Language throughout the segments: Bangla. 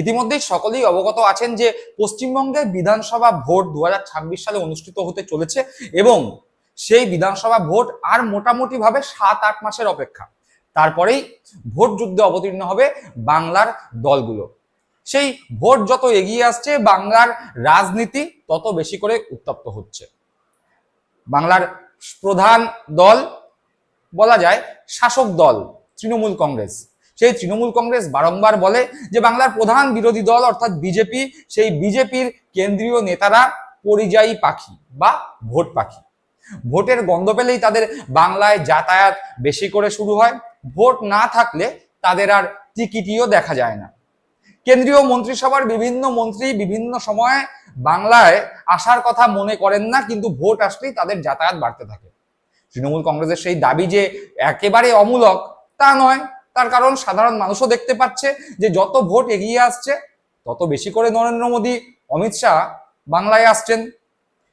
ইতিমধ্যেই সকলেই অবগত আছেন যে পশ্চিমবঙ্গে বিধানসভা ভোট দু হাজার ছাব্বিশ সালে অনুষ্ঠিত হতে চলেছে এবং সেই বিধানসভা ভোট আর মোটামুটি ভাবে সাত, আট মাসের অপেক্ষা। তারপরেই ভোট যুদ্ধে অবতীর্ণ হবে বাংলার দলগুলো। সেই ভোট যত এগিয়ে আসছে, বাংলার রাজনীতি তত বেশি করে উত্তপ্ত হচ্ছে। বাংলার প্রধান দল বলা যায় শাসক দল, তৃণমূল কংগ্রেস। সেই তৃণমূল কংগ্রেস বারংবার বলে যে বাংলার প্রধান বিরোধী দল অর্থাৎ বিজেপি, সেই বিজেপির কেন্দ্রীয় নেতারা পরিযায়ী পাখি বা ভোট পাখি। ভোটের গন্ধ পেলেই তাদের বাংলায় যাতায়াত বেশি করে শুরু হয়। ভোট না থাকলে তাদের আর টিকিটিও দেখা যায় না। কেন্দ্রীয় মন্ত্রিসভার বিভিন্ন মন্ত্রী বিভিন্ন সময়ে বাংলায় আসার কথা মনে করেন না, কিন্তু ভোট আসলেই তাদের যাতায়াত বাড়তে থাকে। তৃণমূল কংগ্রেসের সেই দাবি যে একেবারে অমূলক, তা নয়। তার কারণ সাধারণ মানুষও দেখতে পাচ্ছে যে যত ভোট এগিয়ে আসছে, তত বেশি করে নরেন্দ্র মোদী, অমিত শাহ বাংলায় আসছেন।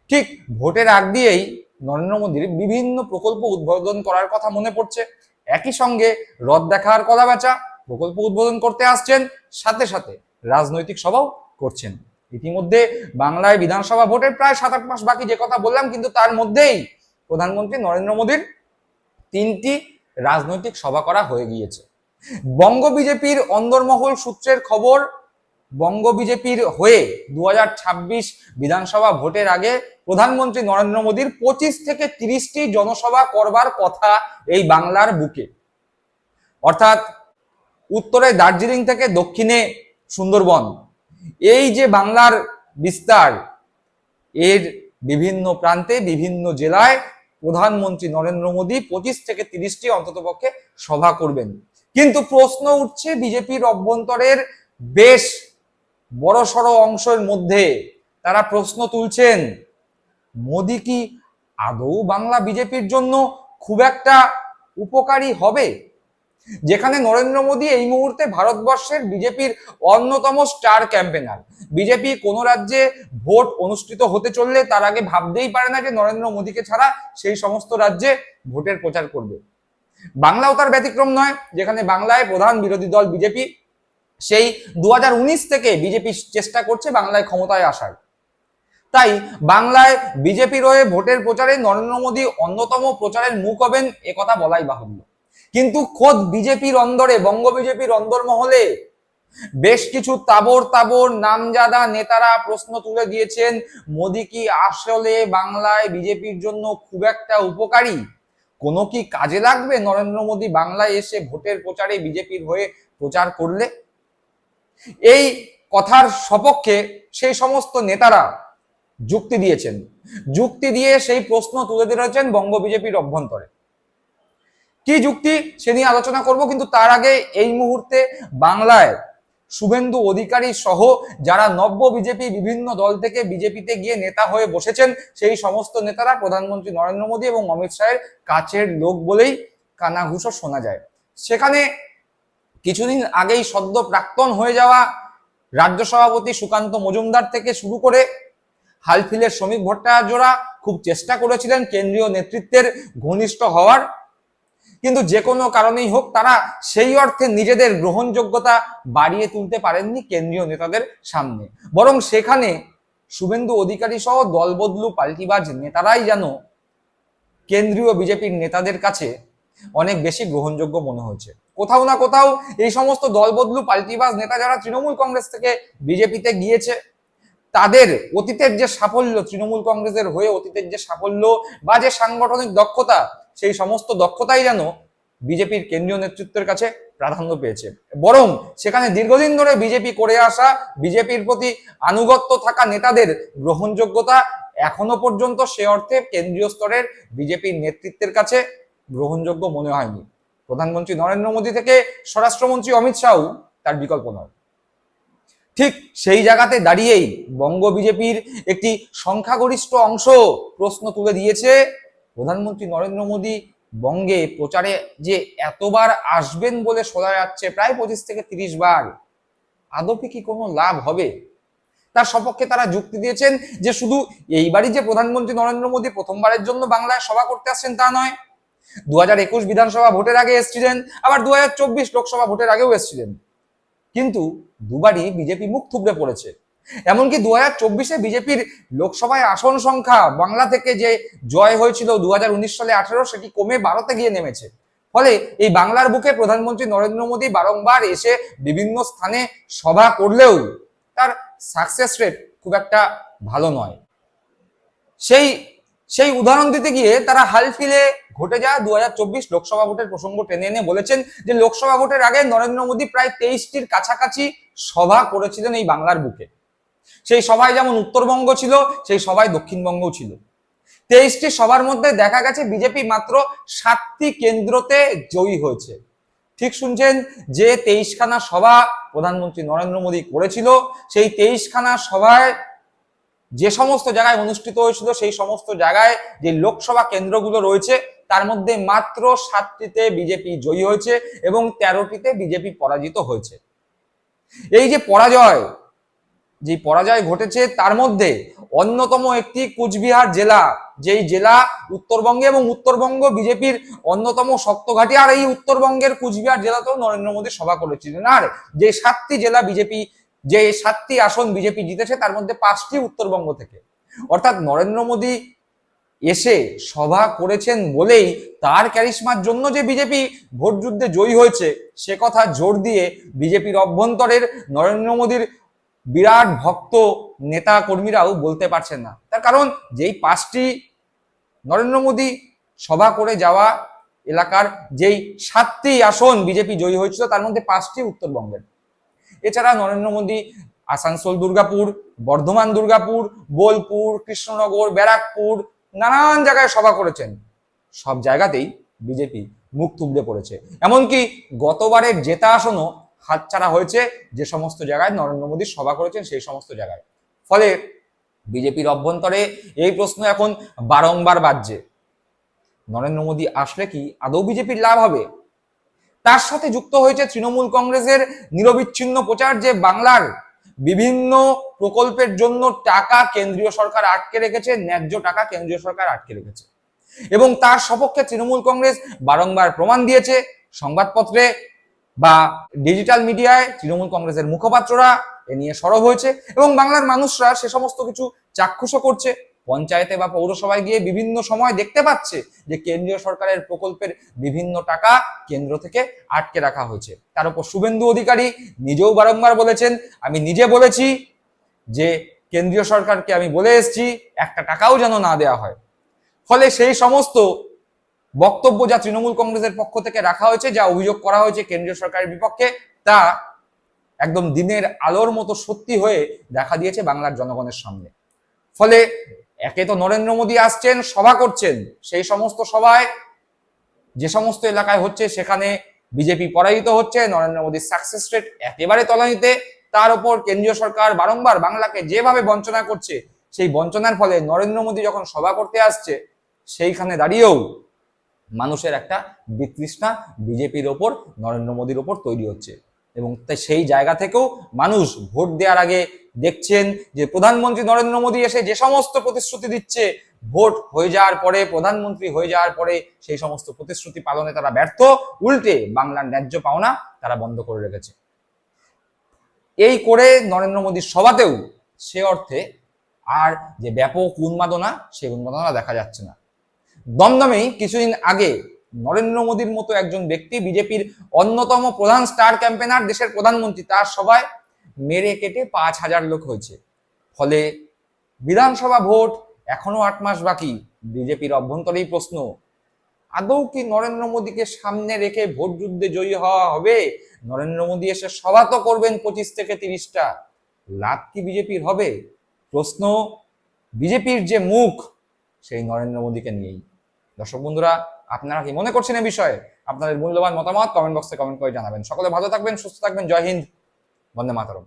ঠিক ভোটের আগ দিয়েই নরেন্দ্র মোদীর বিভিন্ন প্রকল্প উদ্বোধন করার কথা মনে পড়ছে। একই সঙ্গে রথ দেখার কথা বেচা প্রকল্প উদ্বোধন করতে আসছেন, সাথে সাথে রাজনৈতিক সভাও করছেন। ইতিমধ্যে বাংলায় বিধানসভা ভোটের প্রায় সাত আট মাস বাকি, যে কথা বললাম, কিন্তু তার মধ্যেই প্রধানমন্ত্রী নরেন্দ্র মোদীর তিনটি রাজনৈতিক সভা করা হয়ে গিয়েছে। বঙ্গ বিজেপির অন্দরমহল সূত্রের খবর, বঙ্গ বিজেপির হয়ে দু হাজার ছাব্বিশ বিধানসভা ভোটের আগে প্রধানমন্ত্রী নরেন্দ্র মোদীর পঁচিশ থেকে তিরিশটি জনসভা করবার কথা এই বাংলার বুকে। অর্থাৎ উত্তরে দার্জিলিং থেকে দক্ষিণে সুন্দরবন। এই যে বাংলার বিস্তার, এর বিভিন্ন প্রান্তে, বিভিন্ন জেলায় প্রধানমন্ত্রী নরেন্দ্র মোদী পঁচিশ থেকে তিরিশটি অন্ততপক্ষে সভা করবেন। কিন্তু প্রশ্ন উঠছে বিজেপির অভ্যন্তরের বেশ বড়সড় অংশের মধ্যে। তারা প্রশ্ন তুলছেন, মোদী কি আদৌ বাংলা বিজেপির জন্য খুব একটা উপকারী হবে? যেখানে নরেন্দ্র মোদী এই মুহূর্তে ভারতবর্ষের বিজেপির অন্যতম স্টার ক্যাম্পেনার বিজেপি কোন রাজ্যে ভোট অনুষ্ঠিত হতে চললে তার আগে ভাবতেই পারে না যে নরেন্দ্র মোদীকে ছাড়া সেই সমস্ত রাজ্যে ভোটের প্রচার করবে। বাংলাও তার ব্যতিক্রম নয়, যেখানে বাংলায় প্রধান বিরোধী দল বিজেপি, সেই দু থেকে বিজেপি চেষ্টা করছে বাংলায় ক্ষমতায় আসার। তাই বাংলায় বিজেপি রয়ে ভোটের প্রচারে নরেন্দ্র মোদী অন্যতম প্রচারের মুখ হবেন, এ কথা বলাই বাহুল্য। কিন্তু খোদ বিজেপির অন্দরে, বঙ্গ বিজেপির অন্দর মহলে বেশ কিছু তাবর তাবর নামজাদা নেতারা প্রশ্ন তুলে দিয়েছেন, মোদী কি আসলে বাংলায় বিজেপির জন্য খুব একটা উপকারী? কোনো কি কাজে লাগবে? নরেন্দ্র মোদী বাংলায় এসে ভোটের প্রচারে বিজেপির হয়ে প্রচার করলে? এই কথার সপক্ষে সেই সমস্ত নেতারা যুক্তি দিয়েছেন। যুক্তি দিয়ে সেই প্রশ্ন তুলে ধরেছেন বঙ্গ বিজেপির অভ্যন্তরে। কি যুক্তি? সে নিয়ে আলোচনা করব, কিন্তু তার আগে এই মুহূর্তে বাংলায় শুভেন্দু অধিকারী সহ যারা নব্য বিজেপি বিভিন্ন দল থেকে বিজেপিতে গিয়ে নেতা হয়ে বসেছেন, সেই সমস্ত নেতারা প্রধানমন্ত্রী নরেন্দ্র মোদী এবং অমিত শাহের কাছের লোক বলেই কানাঘুষো শোনা যায়। সেখানে কিছুদিন আগেই সদ্য প্রাক্তন হয়ে যাওয়া রাজ্য সভাপতি সুকান্ত মজুমদার থেকে শুরু করে হালফিলের শ্রমিক ভট্টাচার্যরা খুব চেষ্টা করেছিলেন কেন্দ্রীয় নেতৃত্বের ঘনিষ্ঠ হওয়ার। কিন্তু যে কোনো কারণেই হোক, তারা সেই অর্থে নিজেদের গ্রহণযোগ্যতা বাড়িয়ে তুলতে পারেননি কেন্দ্রীয় নেতাদের সামনে। বরং সেখানে শুভেন্দু অধিকারী সহ দলবদলু পাল্টিবাজ নেতারাই যেন কেন্দ্রীয় বিজেপির নেতাদের কাছে অনেক বেশি গ্রহণযোগ্য মনে হয়েছে। কোথাও না কোথাও এই সমস্ত দলবদলু পাল্টিবাজ নেতা যারা তৃণমূল কংগ্রেস থেকে বিজেপিতে গিয়েছে, তাদের অতীতের যে সাফল্য, তৃণমূল কংগ্রেসের হয়ে অতীতের যে সাফল্য বা যে সাংগঠনিক দক্ষতা সেই সমস্ত দক্ষতাই যেন বিজেপির কেন্দ্রীয় নেতৃত্বের কাছে প্রাধান্য পেয়েছে। বরং সেখানে দীর্ঘদিন ধরে বিজেপি করে আসা, বিজেপির প্রতি আনুগত্য থাকা নেতাদের গ্রহণযোগ্যতা এখনও পর্যন্ত সে অর্থে কেন্দ্রীয় স্তরের বিজেপির নেতৃত্বের কাছে গ্রহণযোগ্য মনে হয়নি। প্রধানমন্ত্রী নরেন্দ্র মোদী থেকে স্বরাষ্ট্রমন্ত্রী অমিত শাহ তার বিকল্প নয় ঠিক সেই জায়গাতে দাঁড়িয়েই বঙ্গ বিজেপির একটি সংখ্যাগরিষ্ঠ অংশ প্রশ্ন তুলে দিয়েছে প্রধানমন্ত্রী নরেন্দ্র মোদী বঙ্গে প্রচারে যে এতবার আসবেন বলে শোনা যাচ্ছে প্রায় পঁচিশ থেকে তিরিশ বার, আদপে কি কোনো লাভ হবে? তার সপক্ষে তারা যুক্তি দিয়েছেন যে শুধু এইবারই যে প্রধানমন্ত্রী নরেন্দ্র মোদী প্রথমবারের জন্য বাংলায় সভা করতে আসছেন তা নয়। দু হাজার একুশ বিধানসভা ভোটের আগে এসেছিলেন, আবার দু হাজার চব্বিশ লোকসভা ভোটের আগেও এসেছিলেন। কিন্তু দুবারই বিজেপি মুখ থুবড়ে পড়েছে। এমনকি দু হাজার চব্বিশে বিজেপির লোকসভায় আসন সংখ্যা বাংলা থেকে যে জয় হয়েছিল দু হাজার উনিশ সালে আঠেরো, সেটি কমে বারোতে গিয়ে নেমেছে। ফলে এই বাংলার বুকে প্রধানমন্ত্রী নরেন্দ্র মোদী বারংবার এসে বিভিন্ন স্থানে সভা করলেও তার সাকসেস রেট খুব একটা ভালো নয়। সেই সেই উদাহরণ দিতে গিয়ে তারা হাল ফিলে ঘটে যাওয়া দুই হাজার চব্বিশ লোকসভা ভোটের প্রসঙ্গ টেনে এনে বলেছেন যে লোকসভা ভোটের আগে নরেন্দ্র মোদী প্রায় তেইশটির কাছাকাছি সভা করেছিলেন এই বাংলার বুকে। সেই সভায় যেমন উত্তরবঙ্গ ছিল, সেই সভায় দক্ষিণবঙ্গও ছিল। তেইশটি সভার মধ্যে দেখা গেছে বিজেপি মাত্র সাতটি কেন্দ্রতে জয়ী হয়েছে। ঠিক শুনছেন, যে তেইশখানা সভা প্রধানমন্ত্রী নরেন্দ্র মোদী করেছিল, সেই তেইশখানা সভায় যে সমস্ত জায়গায় অনুষ্ঠিত হয়েছিল, সেই সমস্ত জায়গায় যে লোকসভা কেন্দ্রগুলো রয়েছে, তার মধ্যে মাত্র সাতটিতে বিজেপি জয়ী হয়েছে এবং তেরোটিতে বিজেপি পরাজিত হয়েছে। এই যে পরাজয় যে পরাজয় ঘটেছে তার মধ্যে অন্যতম একটি কুচবিহার জেলা, যেই জেলা উত্তরবঙ্গে এবং উত্তরবঙ্গ বিজেপির অন্যতম শক্ত ঘাঁটি। আর এই উত্তরবঙ্গের কুচবিহার জেলাতেও নরেন্দ্র মোদী সভা করেছিলেন। আর যে সাতটি জেলা বিজেপি, যে সাতটি আসন বিজেপি জিতেছে, তার মধ্যে পাঁচটি উত্তরবঙ্গ থেকে। অর্থাৎ নরেন্দ্র মোদী এসে সভা করেছেন বলেই তার ক্যারিশমার জন্য যে বিজেপি ভোট যুদ্ধে জয়ী হয়েছে, সে কথা জোর দিয়ে বিজেপির অভ্যন্তরের নরেন্দ্র মোদীর বিরাট ভক্ত নেতা কর্মীরাও বলতে পারছেন না। তার কারণ যেই পাঁচটি নরেন্দ্র মোদী সভা করে যাওয়া এলাকার যেই সাতটি আসন বিজেপি জয়ী হয়েছিল, তার মধ্যে পাঁচটি উত্তরবঙ্গের। এছাড়া নরেন্দ্র মোদী আসানসোল, দুর্গাপুর, বর্ধমান, দুর্গাপুর, বোলপুর, কৃষ্ণনগর, ব্যারাকপুর নানান জায়গায় সভা করেছেন। সব জায়গাতেই বিজেপি মুখ থুবড়ে পড়েছে। এমনকি গতবারের জেতা আসনও হাতছাড়া হয়েছে, যে সমস্ত জায়গায় নরেন্দ্র মোদী সভা করেছেন সেই সমস্ত জায়গায়। ফলে বিজেপির অভ্যন্তরে এই প্রশ্ন এখন বারংবার বাজছে। নরেন্দ্র মোদী আসলে কি আদৌ বিজেপির লাভ হবে? তার সাথে যুক্ত হয়েছে তৃণমূল কংগ্রেসের নিরবিচ্ছিন্ন প্রচার যে বাংলার বিভিন্ন প্রকল্পের জন্য টাকা কেন্দ্রীয় সরকার আটকে রেখেছে, ন্যায্য টাকা কেন্দ্রীয় সরকার আটকে রেখেছে। এবং তার সপক্ষে তৃণমূল কংগ্রেস বারংবার প্রমাণ দিয়েছে। সংবাদপত্রে বা ডিজিটাল মিডিয়ায় তৃণমূল কংগ্রেসের মুখপাত্ররা এ নিয়ে সরব হয়েছে এবং বাংলার মানুষরা সে সমস্ত কিছু চাক্ষুষ করছে। পঞ্চায়েতে বা পৌরসভায় গিয়ে বিভিন্ন সময় দেখতে পাচ্ছে যে কেন্দ্রীয় সরকারের প্রকল্পের বিভিন্ন টাকা কেন্দ্র থেকে আটকে রাখা হয়েছে। তার উপর শুভেন্দু অধিকারী নিজেও বারংবার বলেছেন, আমি নিজে বলেছি যে কেন্দ্রীয় সরকারকে আমি বলে এসেছি, একটা টাকাও যেন না দেওয়া হয়। ফলে সেই সমস্ত বক্তব্য যা তৃণমূল কংগ্রেসের পক্ষ থেকে রাখা হয়েছে, যা অভিযোগ করা হয়েছে কেন্দ্রীয় সরকারের বিপক্ষে, তা একদম দিনের আলোর মতো সত্যি হয়ে দেখা দিয়েছে বাংলার জনগণের সামনে। ফলে একে তো নরেন্দ্র মোদী আসছেন, সভা করছেন, সেই সমস্ত সভায় যে সমস্ত এলাকায় হচ্ছে, সেখানে বিজেপি পরাজিত হচ্ছে, নরেন্দ্র মোদীর সাকসেস রেট একেবারে তলানিতে, তার উপর কেন্দ্রীয় সরকার বারংবার বাংলাকে যেভাবে বঞ্চনা করছে, সেই বঞ্চনার ফলে নরেন্দ্র মোদী যখন সভা করতে আসছে, সেইখানে দাঁড়িয়েও মানুষের একটা বিতৃষ্ণা বিজেপির ওপর, নরেন্দ্র মোদীর ওপর তৈরি হচ্ছে। এবং তাই সেই জায়গা থেকেও মানুষ ভোট দেওয়ার আগে দেখছেন যে প্রধানমন্ত্রী নরেন্দ্র মোদী এসে যে সমস্ত প্রতিশ্রুতি দিচ্ছে, ভোট হয়ে যাওয়ার পরে, প্রধানমন্ত্রী হয়ে যাওয়ার পরে সেই সমস্ত প্রতিশ্রুতি পালনে তারা ব্যর্থ, উল্টে বাংলার ন্যায্য পাওনা তারা বন্ধ করে রেখেছে। এই করে নরেন্দ্র মোদীর সভাতেও সে অর্থে আর যে ব্যাপক উন্মাদনা, সেই উন্মাদনা দেখা যাচ্ছে না। দমদমেই কিছুদিন আগে নরেন্দ্র মোদীর মতো একজন ব্যক্তি, বিজেপির অন্যতম প্রধান স্টার ক্যাম্পেনার দেশের প্রধানমন্ত্রী, তার সভায় মেরে কেটে পাঁচ হাজার লোক হয়েছে। ফলে বিধানসভা ভোট এখনও আট মাস বাকি, বিজেপির অভ্যন্তরেই প্রশ্ন, আদৌ কি নরেন্দ্র মোদীকে সামনে রেখে ভোট যুদ্ধে জয়ী হওয়া হবে? নরেন্দ্র মোদী এসে সভা তো করবেন পঁচিশ থেকে তিরিশটা। লাভ কি বিজেপির হবে? প্রশ্ন, বিজেপির যে মুখ, সেই নরেন্দ্র মোদীকে নিয়েই। দর্শক বন্ধুরা, আপনারা কি মনে করছেন এই বিষয়ে? আপনাদের মূল্যবান মতামত কমেন্ট বক্সে কমেন্ট করে জানাবেন। সকলে ভালো থাকবেন, সুস্থ থাকবেন। জয় হিন্দ। বন্দে মাতরম।